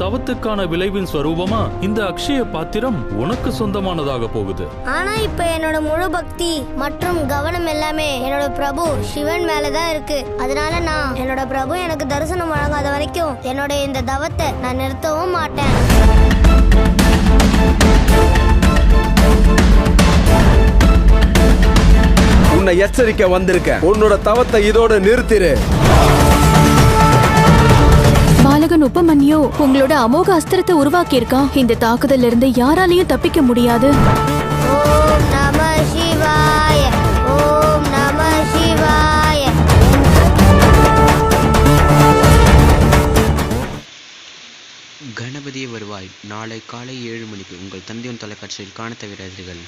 பாவத்துக்கான விளைவின் ஸ்வரூபமா இந்த அக்ஷய பாத்திரம் உனக்கு சொந்தமானதாக போகுது. ஆனா இப்ப என்னோட முழு பக்தி மற்றும் கவனம் எல்லாமே என்னோட பிரபு சிவன் மேலதான் இருக்கு. அதனால நான் என்னோட பிரபு எனக்கு தரிசனம் வழங்காத வரைக்கும் என்னோட இந்த தவத்தை நான் நிறுத்தவும் மாட்டேன். உன்னை எச்சரிக்க வந்திருக்கேன். உன்னோட தவத்தை இதோட நிறுத்திரு. பாலகன் உபமன்யு உங்களோட அமோக அஸ்திரத்தை உருவாக்கி இருக்கான் இந்த தாக்குதல்ல இருந்து யாராலையும் தப்பிக்க முடியாது. கணபதியே வருவாய் நாளை காலை ஏழு மணிக்கு உங்கள் தந்தையின் தொலைக்காட்சியில் காணத் தவிராதீர்கள்